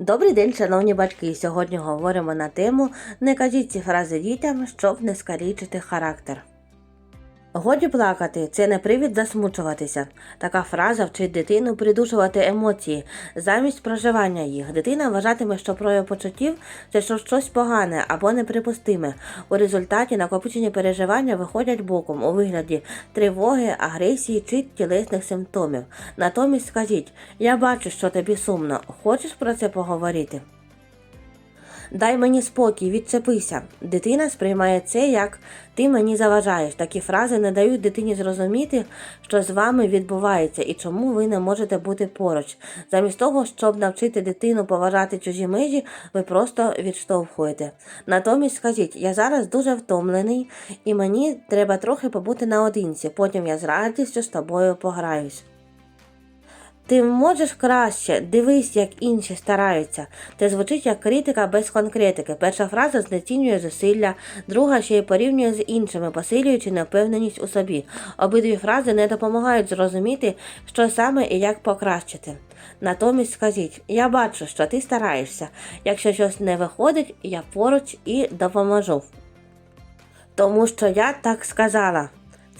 Добрий день, шановні батьки. Сьогодні говоримо на тему Не кажіть ці фрази дітям, щоб не скалічити характер. Годі плакати це не привід засмучуватися. Така фраза вчить дитину придушувати емоції замість проживання їх. Дитина вважатиме, що прояв почуттів це що- щось погане або неприпустиме. У результаті накопичені переживання виходять боком у вигляді тривоги, агресії чи тілесних симптомів. Натомість скажіть: я бачу, що тобі сумно. Хочеш про це поговорити? Дай мені спокій, відчепися. Дитина сприймає це як ти мені заважаєш. Такі фрази не дають дитині зрозуміти, що з вами відбувається і чому ви не можете бути поруч. Замість того, щоб навчити дитину поважати чужі межі, ви просто відштовхуєте. Натомість скажіть, я зараз дуже втомлений, і мені треба трохи побути наодинці. Потім я з радістю з тобою пограюсь. Ти можеш краще, дивись, як інші стараються. Це звучить як критика без конкретики. Перша фраза знецінює зусилля, друга ще й порівнює з іншими, посилюючи невпевненість у собі. Обидві фрази не допомагають зрозуміти, що саме і як покращити. Натомість скажіть: я бачу, що ти стараєшся. Якщо щось не виходить, я поруч і допоможу. Тому що я так сказала.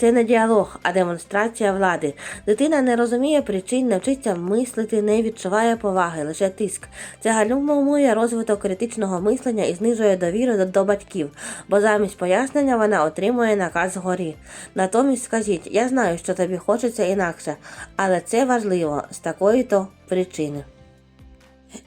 Це не діалог, а демонстрація влади. Дитина не розуміє причин, не вчиться мислити, не відчуває поваги, лише тиск. Це гальмує розвиток критичного мислення і знижує довіру до, до батьків, бо замість пояснення вона отримує наказ згорі. Натомість скажіть, я знаю, що тобі хочеться інакше, але це важливо з такої-то причини.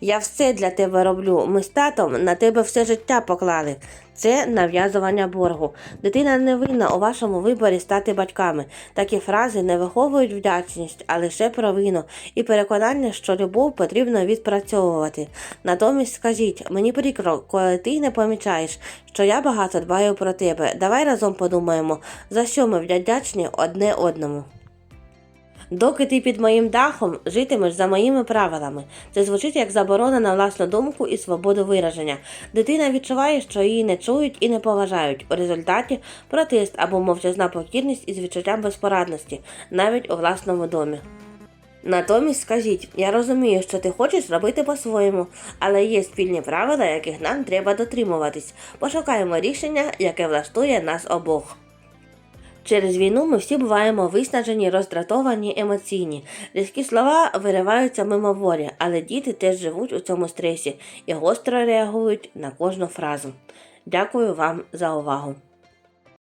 Я все для тебе роблю. Ми з татом на тебе все життя поклали. Це нав'язування боргу. Дитина не винна у вашому виборі стати батьками. Такі фрази не виховують вдячність, а лише провину і переконання, що любов потрібно відпрацьовувати. Натомість скажіть, мені прикро, коли ти не помічаєш, що я багато дбаю про тебе. Давай разом подумаємо, за що ми вдячні одне одному. Доки ти під моїм дахом житимеш за моїми правилами. Це звучить як заборона на власну думку і свободу вираження. Дитина відчуває, що її не чують і не поважають. У результаті протест або мовчазна покірність із відчуттям безпорадності, навіть у власному домі. Натомість скажіть, я розумію, що ти хочеш робити по-своєму, але є спільні правила, яких нам треба дотримуватись. Пошукаємо рішення, яке влаштує нас обох. Через війну ми всі буваємо виснажені, роздратовані, емоційні. Різкі слова вириваються мимоволі, але діти теж живуть у цьому стресі і гостро реагують на кожну фразу. Дякую вам за увагу!